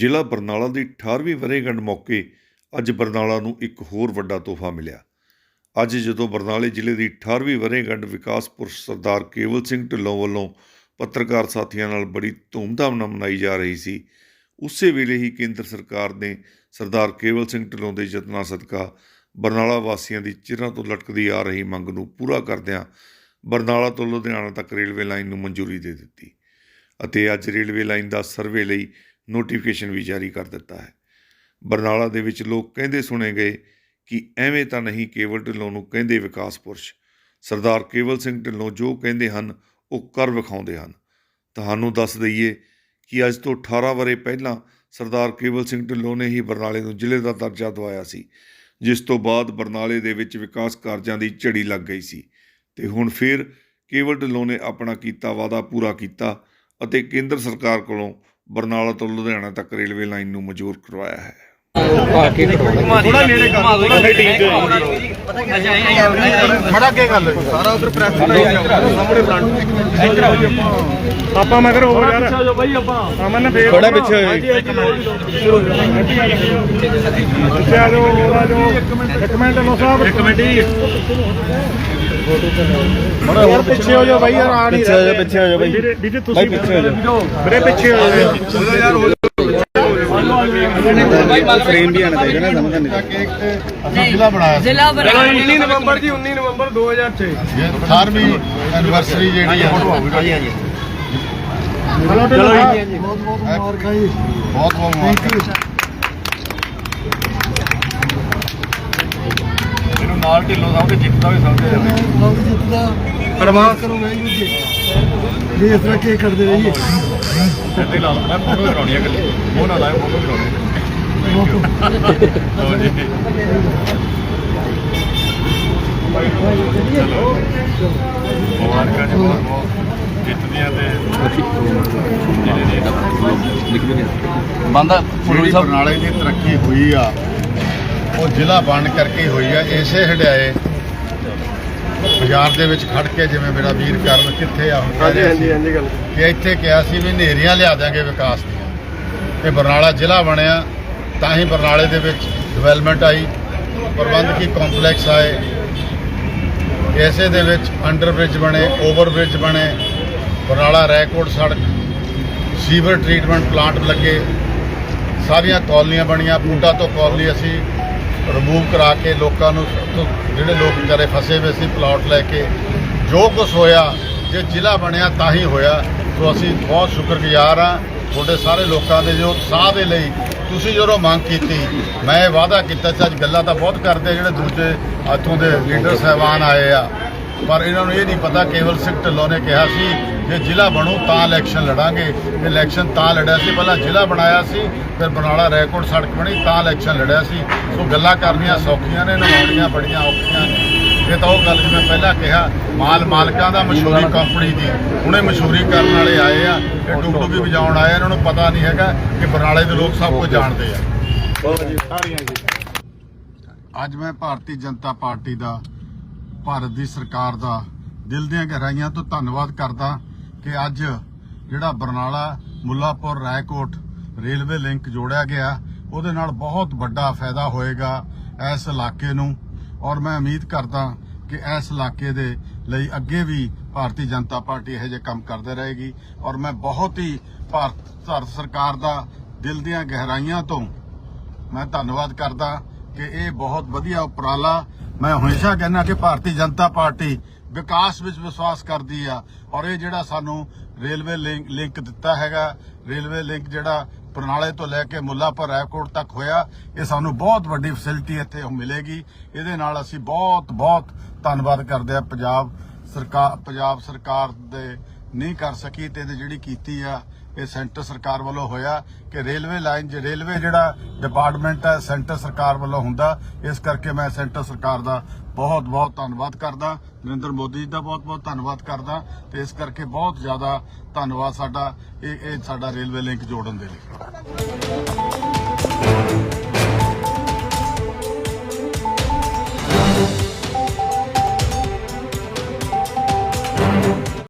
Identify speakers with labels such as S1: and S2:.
S1: ਜ਼ਿਲ੍ਹਾ ਬਰਨਾਲਾ ਦੀ 18ਵੀਂ ਵਰ੍ਹੇਗੰਢ ਮੌਕੇ ਅੱਜ ਬਰਨਾਲਾ ਨੂੰ ਇੱਕ ਹੋਰ ਵੱਡਾ ਤੋਹਫਾ ਮਿਲਿਆ। ਅੱਜ ਜਦੋਂ ਬਰਨਾਲੇ ਜ਼ਿਲ੍ਹੇ ਦੀ 18ਵੀਂ ਵਰ੍ਹੇਗੰਢ ਵਿਕਾਸ ਪੁਰਸ਼ ਸਰਦਾਰ ਕੇਵਲ ਸਿੰਘ ਢਿੱਲੋਂ ਵੱਲੋਂ ਪੱਤਰਕਾਰ ਸਾਥੀਆਂ ਨਾਲ ਬੜੀ ਧੂਮਧਾਮ ਨਾਲ ਮਨਾਈ ਜਾ ਰਹੀ ਸੀ, ਉਸੇ ਵੇਲੇ ਹੀ ਕੇਂਦਰ ਸਰਕਾਰ ਨੇ ਸਰਦਾਰ ਕੇਵਲ ਸਿੰਘ ਢਿੱਲੋਂ ਦੇ ਯਤਨਾਂ ਸਦਕਾ ਬਰਨਾਲਾ ਵਾਸੀਆਂ ਦੀ ਚਿਰਾਂ ਤੋਂ ਲਟਕਦੀ ਆ ਰਹੀ ਮੰਗ ਨੂੰ ਪੂਰਾ ਕਰਦਿਆਂ ਬਰਨਾਲਾ ਤੋਂ ਲੁਧਿਆਣਾ ਤੱਕ ਰੇਲਵੇ ਲਾਈਨ ਨੂੰ ਮਨਜ਼ੂਰੀ ਦੇ ਦਿੱਤੀ ਅਤੇ ਅੱਜ ਰੇਲਵੇ ਲਾਈਨ ਦਾ ਸਰਵੇ ਲਈ ਨੋਟੀਫਿਕੇਸ਼ਨ ਵੀ ਜਾਰੀ ਕਰ ਦਿੱਤਾ ਹੈ। ਬਰਨਾਲਾ ਦੇ ਵਿੱਚ ਲੋਕ ਕਹਿੰਦੇ ਸੁਣੇ ਗਏ ਕਿ ਐਵੇਂ ਤਾਂ ਨਹੀਂ ਕੇਵਲ ਢਿੱਲੋਂ ਨੂੰ ਕਹਿੰਦੇ ਵਿਕਾਸ ਪੁਰਸ਼, ਸਰਦਾਰ ਕੇਵਲ ਸਿੰਘ ਢਿੱਲੋਂ ਜੋ ਕਹਿੰਦੇ ਹਨ, ਉਹ ਕਰ ਵਿਖਾਉਂਦੇ ਹਨ। ਤੁਹਾਨੂੰ ਦੱਸ ਦਈਏ ਕਿ ਅੱਜ ਤੋਂ 18 ਵਰੇ ਪਹਿਲਾਂ ਸਰਦਾਰ ਕੇਵਲ ਸਿੰਘ ਢਿੱਲੋਂ ਨੇ ਹੀ ਬਰਨਾਲੇ ਨੂੰ ਜ਼ਿਲ੍ਹੇ ਦਾ ਦਰਜਾ ਦਵਾਇਆ ਸੀ, ਜਿਸ ਤੋਂ ਬਾਅਦ ਬਰਨਾਲੇ ਦੇ ਵਿੱਚ ਵਿਕਾਸ ਕਾਰਜਾਂ ਦੀ ਝੜੀ ਲੱਗ ਗਈ ਸੀ ਤੇ ਹੁਣ ਫਿਰ ਕੇਵਲ ਢਿੱਲੋਂ ਨੇ ਆਪਣਾ ਕੀਤਾ ਵਾਅਦਾ ਪੂਰਾ ਕੀਤਾ ਅਤੇ ਕੇਂਦਰ ਸਰਕਾਰ ਕੋਲੋਂ ਬਰਨਾਲਾ ਤੋਂ ਲੁਧਿਆਣਾ ਤੱਕ ਰੇਲਵੇ ਲਾਈਨ ਨੂੰ ਮਨਜ਼ੂਰ ਕਰਵਾਇਆ ਹੈ।
S2: ਥੋੜਾ ਨੇੜੇ ਕਰ ਥੋੜਾ ਠੀਕ
S3: ਖੜਾ ਕੇ ਗੱਲ ਸਾਰਾ ਉਧਰ ਪ੍ਰੈਸ ਸਾਹਮਣੇ ਫਰੰਟ ਇੱਧਰ ਆਓ। ਜੀ
S2: ਆਪਾਂ ਮਗਰ ਹੋ ਯਾਰ। ਬਾਈ ਆਪਾਂ। ਅਮਨ ਫੇਰ
S3: ਥੋੜਾ ਪਿੱਛੇ ਹੋ ਜੀ।
S2: ਪਿੱਛੇ ਆ ਜਾਓ ਹੋਰ ਆ ਜਾਓ। ਇੱਕ ਮਿੰਟ ਲੋ ਸਾਹਿਬ। ਇੱਕ ਮਿੰਟ ਜੀ
S3: ਥੋੜਾ ਹੋਰ ਪਿੱਛੇ ਹੋ ਜਾਓ ਬਾਈ ਯਾਰ ਆ ਨਹੀਂ ਪਿੱਛੇ ਹੋ ਜਾਓ ਪਿੱਛੇ ਹੋ ਜਾਓ ਬਾਈ
S2: ਵੀਰੇ ਤੁਸੀਂ
S3: ਪਿੱਛੇ ਹੋ ਜਾਓ
S2: ਵੀਰੇ ਪਿੱਛੇ ਹੋ ਜਾਓ
S3: ਯਾਰ ਹੋ ਫਰੇਮ ਵੀ ਆਣਾ ਚਾਹੀਦਾ ਨਾ ਸਮਝ ਨਹੀਂ ਜ਼ਿਲ੍ਹਾ ਬਣਾਇਆ
S4: ਜ਼ਿਲ੍ਹਾ
S2: ਚਲੋ
S4: ਬਣਾ
S2: 19 ਨਵੰਬਰ ਜੀ 19 ਨਵੰਬਰ 2006
S3: ਇਹ 18ਵੀਂ ਐਨਵਰਸਰੀ ਜਿਹੜੀ ਆ
S2: ਚਲੋ ਜੀ
S3: ਬਹੁਤ ਬਹੁਤ ਮੁਬਾਰਕਾਂ ਜੀ ਬਹੁਤ ਬਹੁਤ ਮੁਬਾਰਕਾਂ
S2: ਨਾਲ ਢਿੱਲੋਂ ਸਾਹਿਬ ਦੇ ਜਿੱਤਦਾ ਵੀ ਸਮਝਿਆ ਜਾਂਦਾ ਪਰਮਾਤਮਾ
S3: ਕਰੋ ਮੈਂ ਜੀ ਇਹ ਇਸ ਤਰ੍ਹਾਂ ਕੀ ਕਰਦੇ ਰਹੀਏ।
S2: ਤੇ ਲਾ ਮੈਂ ਫੋਟੋ ਕਰਾਉਣੀ ਹੈ ਕੱਲੀ ਉਹ ਨਾ ਲਾਏ ਫੋਟੋ ਕਰਾਉਣੀ ਚਲੋ ਮੁਬਾਰਕਾਂ ਜੀ ਬਹੁਤ ਬਹੁਤ ਜਿੱਤਦੀਆਂ ਤੇ ਜਿਹੜੇ ਨੇ
S3: ਬੰਦਾ ਜਿਹੜੀ ਬਰਨਾਲੇ ਦੀ ਤਰੱਕੀ ਹੋਈ ਆ ਉਹ ਜ਼ਿਲ੍ਹਾ ਬਣ ਕਰਕੇ ਹੋਈ ਆ ਇਸੇ ਹਡਿਆਏ ਬਾਜ਼ਾਰ ਦੇ ਵਿੱਚ ਖੜ ਕੇ ਜਿਵੇਂ ਮੇਰਾ ਵੀਰ ਕਰਨ ਕਿੱਥੇ ਆ ਹੁਣ ਕਹਿ ਰਿਹਾ ਸੀ
S2: ਹਾਂਜੀ ਗੱਲ।
S3: ਕਿ ਇੱਥੇ ਕਿਹਾ ਸੀ ਵੀ ਨੇਰੀਆਂ ਲਿਆ ਦਿਆਂਗੇ ਵਿਕਾਸ ਦੀਆਂ। ਇਹ ਬਰਨਾਲਾ ਜ਼ਿਲ੍ਹਾ ਬਣਿਆ ਤਾਂ ਹੀ ਬਰਨਾਲੇ ਦੇ ਵਿੱਚ ਡਿਵੈਲਪਮੈਂਟ ਆਈ ਪ੍ਰਬੰਧਕੀ ਕੰਪਲੈਕਸ ਆਏ। ਐਸੇ ਦੇ ਵਿੱਚ ਅੰਡਰ ਬ੍ਰਿਜ ਬਣੇ ਓਵਰ ਬ੍ਰਿਜ ਬਣੇ ਬਰਨਾਲਾ ਰੈਕੋਰਡ ਸੜਕ ਸੀਵਰ ਟ੍ਰੀਟਮੈਂਟ ਪਲਾਂਟ ਲੱਗੇ। ਸਾਰੀਆਂ ਕਾਲਨੀਆਂ ਬਣੀਆਂ ਬੂਟਾ ਤੋਂ ਕਾਲਨੀ ਅਸੀਂ ਰਿਮੂਵ ਕਰਾ ਕੇ ਲੋਕਾਂ ਨੂੰ ਜਿਹੜੇ ਲੋਕ ਵਿਚਾਰੇ ਫਸੇ ਹੋਏ ਸੀ ਪਲਾਟ ਲੈ ਕੇ, ਜੋ ਕੁਝ ਹੋਇਆ, ਜੇ ਜ਼ਿਲ੍ਹਾ ਬਣਿਆ ਤਾਂ ਹੀ ਹੋਇਆ। ਸੋ ਅਸੀਂ ਬਹੁਤ ਸ਼ੁਕਰਗੁਜ਼ਾਰ ਹਾਂ ਤੁਹਾਡੇ ਸਾਰੇ ਲੋਕਾਂ ਦੇ ਜੋ ਉਤਸ਼ਾਹ ਦੇ ਲਈ ਤੁਸੀਂ ਜਦੋਂ ਮੰਗ ਕੀਤੀ, ਮੈਂ ਇਹ ਵਾਅਦਾ ਕੀਤਾ ਸੀ, ਅੱਜ ਗੱਲਾਂ ਤਾਂ ਬਹੁਤ ਕਰਦੇ ਜਿਹੜੇ ਦੂਜੇ ਇੱਥੋਂ ਦੇ ਲੀਡਰ ਸਾਹਿਬਾਨ ਆਏ ਆ। ਪਰ ਇਹਨਾਂ ਨੂੰ ਇਹ ਨਹੀਂ ਪਤਾ ਕੇਵਲ ਸਿੰਘ ਢਿੱਲੋਂ ਨੇ ਕਿਹਾ ਸੀ ਜੇ ਜ਼ਿਲ੍ਹਾ ਬਣੂ ਤਾਂ ਇਲੈਕਸ਼ਨ ਲੜਾਂਗੇ। ਇਲੈਕਸ਼ਨ ਤਾਂ ਲੜਿਆ ਸੀ ਪਹਿਲਾਂ ਜ਼ਿਲ੍ਹਾ ਬਣਾਇਆ ਸੀ ਫਿਰ ਬਰਨਾਲਾ ਰੈਕੋਰਡ ਸੜਕ ਬਣੀ ਤਾਂ ਇਲੈਕਸ਼ਨ ਲੜਿਆ ਸੀ। ਸੋ ਗੱਲਾਂ ਕਰਨੀਆਂ ਸੌਖੀਆਂ ਨੇ ਨਿਭਾਉਣੀਆਂ ਬੜੀਆਂ ਔਖੀਆਂ ਨੇ। ਇਹ ਤਾਂ ਉਹ ਗੱਲ ਜਿਵੇਂ ਪਹਿਲਾਂ ਕਿਹਾ ਮਾਲ ਮਾਲਕਾਂ ਦਾ ਮਸ਼ਹੂਰੀ ਕੰਪਨੀ ਦੀ। ਹੁਣੇ ਮਸ਼ਹੂਰੀ ਕਰਨ ਵਾਲੇ ਆਏ ਆ ਇਹ ਡੁਗਡੁਗੀ ਵਜਾਉਣ ਆਏ ਇਹਨਾਂ ਨੂੰ ਪਤਾ ਨਹੀਂ ਹੈਗਾ ਕਿ ਬਰਨਾਲੇ ਦੇ ਲੋਕ ਸਭ ਕੁਝ ਜਾਣਦੇ ਆ। ਅੱਜ ਮੈਂ ਭਾਰਤੀ ਜਨਤਾ ਪਾਰਟੀ ਦਾ ਭਾਰਤ ਦੀ ਸਰਕਾਰ ਦਾ ਦਿਲ ਦੀਆਂ ਗਹਿਰਾਈਆਂ ਤੋਂ ਧੰਨਵਾਦ ਕਰਦਾ ਕਿ ਅੱਜ ਜਿਹੜਾ ਬਰਨਾਲਾ, ਮੁੱਲਾਪੁਰ, ਰਾਏਕੋਟ ਰੇਲਵੇ ਲਿੰਕ ਜੋੜਿਆ ਗਿਆ, ਉਹਦੇ ਨਾਲ ਬਹੁਤ ਵੱਡਾ ਫਾਇਦਾ ਹੋਏਗਾ ਇਸ ਇਲਾਕੇ ਨੂੰ। ਔਰ ਮੈਂ ਉਮੀਦ ਕਰਦਾ ਕਿ ਇਸ ਇਲਾਕੇ ਦੇ ਲਈ ਅੱਗੇ ਵੀ ਭਾਰਤੀ ਜਨਤਾ ਪਾਰਟੀ ਇਹੋ ਜਿਹੇ ਕੰਮ ਕਰਦੇ ਰਹੇਗੀ। ਔਰ ਮੈਂ ਬਹੁਤ ਹੀ ਭਾਰਤ ਭਾਰਤ ਸਰਕਾਰ ਦਾ ਦਿਲ ਦੀਆਂ ਗਹਿਰਾਈਆਂ ਤੋਂ ਮੈਂ ਧੰਨਵਾਦ ਕਰਦਾ ਕਿ ਇਹ ਬਹੁਤ ਵਧੀਆ ਉਪਰਾਲਾ ਮੈਂ ਹਮੇਸ਼ਾ ਕਹਿੰਦਾ ਕਿ ਭਾਰਤੀ ਜਨਤਾ ਪਾਰਟੀ ਵਿਕਾਸ ਵਿੱਚ ਵਿਸ਼ਵਾਸ ਕਰਦੀ ਆ ਔਰ ਇਹ ਜਿਹੜਾ ਸਾਨੂੰ ਰੇਲਵੇ ਲਿੰਕ ਲਿੰਕ ਦਿੱਤਾ ਹੈਗਾ, ਰੇਲਵੇ ਲਿੰਕ ਜਿਹੜਾ ਬਰਨਾਲੇ ਤੋਂ ਲੈ ਕੇ ਮੁੱਲਾਪੁਰ ਰਾਏਕੋਟ ਤੱਕ ਹੋਇਆ, ਇਹ ਸਾਨੂੰ ਬਹੁਤ ਵੱਡੀ ਫੈਸਿਲਿਟੀ ਇੱਥੇ ਮਿਲੇਗੀ। ਇਹਦੇ ਨਾਲ ਅਸੀਂ ਬਹੁਤ ਬਹੁਤ ਧੰਨਵਾਦ ਕਰਦੇ ਆ ਪੰਜਾਬ ਸਰਕਾਰ ਪੰਜਾਬ ਸਰਕਾਰ ਦੇ ਨਹੀਂ ਕਰ ਸਕੀ ਤੇ ਇਹਨੇ ਜਿਹੜੀ ਕੀਤੀ ਆ, ਇਹ ਸੈਂਟਰ ਸਰਕਾਰ ਵੱਲੋਂ ਹੋਇਆ ਕਿ ਰੇਲਵੇ ਲਾਈਨ ਜੇ, ਰੇਲਵੇ ਜਿਹੜਾ ਡਿਪਾਰਟਮੈਂਟ ਹੈ ਸੈਂਟਰ ਸਰਕਾਰ ਵੱਲੋਂ ਹੁੰਦਾ, ਇਸ ਕਰਕੇ ਮੈਂ ਸੈਂਟਰ ਸਰਕਾਰ ਦਾ ਬਹੁਤ ਬਹੁਤ ਧੰਨਵਾਦ ਕਰਦਾ। ਨਰਿੰਦਰ ਮੋਦੀ ਜੀ ਦਾ ਬਹੁਤ ਬਹੁਤ ਧੰਨਵਾਦ ਕਰਦਾ ਤੇ ਇਸ ਕਰਕੇ ਬਹੁਤ ਜ਼ਿਆਦਾ ਧੰਨਵਾਦ ਸਾਡਾ, ਇਹ ਇਹ ਸਾਡਾ ਰੇਲਵੇ ਲਿੰਕ ਜੋੜਨ ਦੇ ਲਈ।